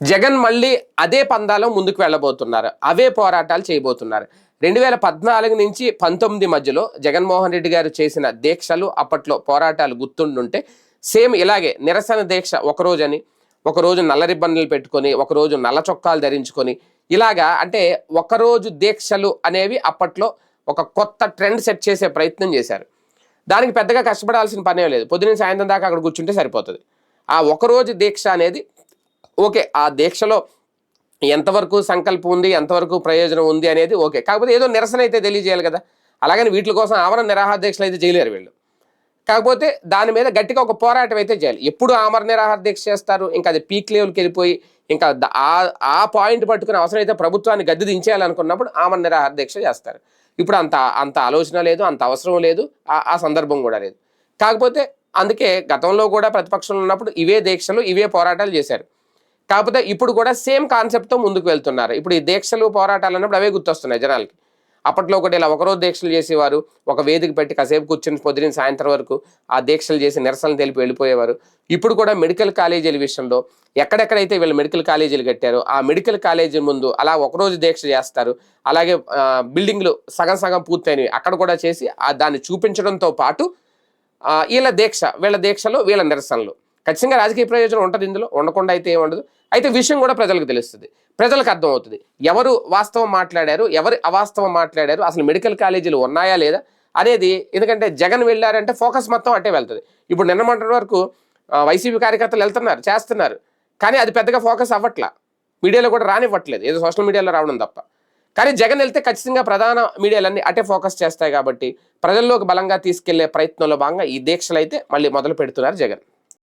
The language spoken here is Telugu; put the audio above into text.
జగన్ మళ్ళీ అదే పందాలో ముందుకు వెళ్ళబోతున్నారు. అవే పోరాటాలు చేయబోతున్నారు. రెండు వేల పద్నాలుగు నుంచి పంతొమ్మిది మధ్యలో జగన్మోహన్ రెడ్డి గారు చేసిన దీక్షలు అప్పట్లో పోరాటాలు గుర్తుండుంటే సేమ్ ఇలాగే నిరసన దీక్ష ఒకరోజని ఒకరోజు ఒక నల్ల రిబ్బన్లు పెట్టుకొని ఒకరోజు నల్ల చొక్కాలు ధరించుకొని ఇలాగా అంటే ఒకరోజు దీక్షలు అనేవి అప్పట్లో ఒక కొత్త ట్రెండ్ సెట్ చేసే ప్రయత్నం చేశారు. దానికి పెద్దగా కష్టపడాల్సిన పనే లేదు. పొద్దున సాయంత్రం దాకా అక్కడ కూర్చుంటే సరిపోతుంది. ఆ ఒకరోజు దీక్ష అనేది ఓకే ఆ దీక్షలో ఎంతవరకు సంకల్పం ఉంది ఎంతవరకు ప్రయోజనం ఉంది అనేది ఓకే. కాకపోతే ఏదో నిరసన అయితే తెలియజేయాలి కదా. అలాగని వీటి కోసం ఆమరణ నిరాహార దీక్షలు అయితే చేయలేరు వీళ్ళు. కాకపోతే దాని మీద గట్టిగా ఒక పోరాటం అయితే చేయాలి. ఎప్పుడు ఆమరణ నిరాహార దీక్ష చేస్తారు? ఇంకా అది పీక్ లెవెల్కి వెళ్ళిపోయి ఇంకా ఆ ఆ పాయింట్ పట్టుకుని అవసరం అయితే ప్రభుత్వాన్ని గద్దె దించేయాలనుకున్నప్పుడు ఆమరణ నిరాహార దీక్ష చేస్తారు. ఇప్పుడు అంత అంత ఆలోచన లేదు అంత అవసరం లేదు ఆ- ఆ సందర్భం కూడా లేదు. కాకపోతే అందుకే గతంలో కూడా ప్రతిపక్షంలో ఉన్నప్పుడు ఇవే దీక్షలు ఇవే పోరాటాలు చేశారు. కాకపోతే ఇప్పుడు కూడా సేమ్ కాన్సెప్ట్తో ముందుకు వెళ్తున్నారు. ఇప్పుడు ఈ దీక్షలు పోరాటాలు అన్నప్పుడు అవే గుర్తొస్తున్నాయి జనాలకి. అప్పట్లో ఒకటి ఇలా ఒకరోజు దీక్షలు చేసేవారు ఒక వేదిక పెట్టి కాసేపు కూర్చొని పొద్దున సాయంత్రం వరకు ఆ దీక్షలు చేసి నిరసనలు తెలిపి వెళ్ళిపోయేవారు. ఇప్పుడు కూడా మెడికల్ కాలేజీల విషయంలో ఎక్కడెక్కడైతే వీళ్ళు మెడికల్ కాలేజీలు కట్టారో ఆ మెడికల్ కాలేజీ ముందు అలా ఒకరోజు దీక్ష చేస్తారు. అలాగే బిల్డింగ్లు సగం సగం పూర్తయినవి. అక్కడ కూడా చేసి ఆ దాన్ని చూపించడంతో పాటు వీళ్ళ దీక్ష వీళ్ళ దీక్షలు వీళ్ళ నిరసనలు. ఖచ్చితంగా రాజకీయ ప్రయోజనం ఉంటుంది ఇందులో ఉండకుండా అయితే ఏమి ఉండదు. అయితే విషయం కూడా ప్రజలకు తెలుస్తుంది. ప్రజలకు అర్థమవుతుంది. ఎవరు వాస్తవం మాట్లాడారు ఎవరు అవాస్తవం మాట్లాడారు అసలు మెడికల్ కాలేజీలు ఉన్నాయా లేదా? అనేది ఎందుకంటే జగన్ వెళ్ళారంటే ఫోకస్ మొత్తం అట్టే వెళ్తుంది. ఇప్పుడు నిన్న మొన్నటి వరకు వైసీపీ కార్యకర్తలు వెళ్తున్నారు చేస్తున్నారు. కానీ అది పెద్దగా ఫోకస్ అవ్వట్లా. మీడియాలో కూడా రానివ్వట్లేదు. ఏదో సోషల్ మీడియాలో రావడం తప్ప. కానీ జగన్ వెళ్తే ఖచ్చితంగా ప్రధాన మీడియాలన్నీ అటే ఫోకస్ చేస్తాయి కాబట్టి ప్రజల్లోకి బలంగా తీసుకెళ్ళే ప్రయత్నంలో భాగంగా ఈ దీక్షలు అయితే మళ్ళీ మొదలు పెడుతున్నారు జగన్.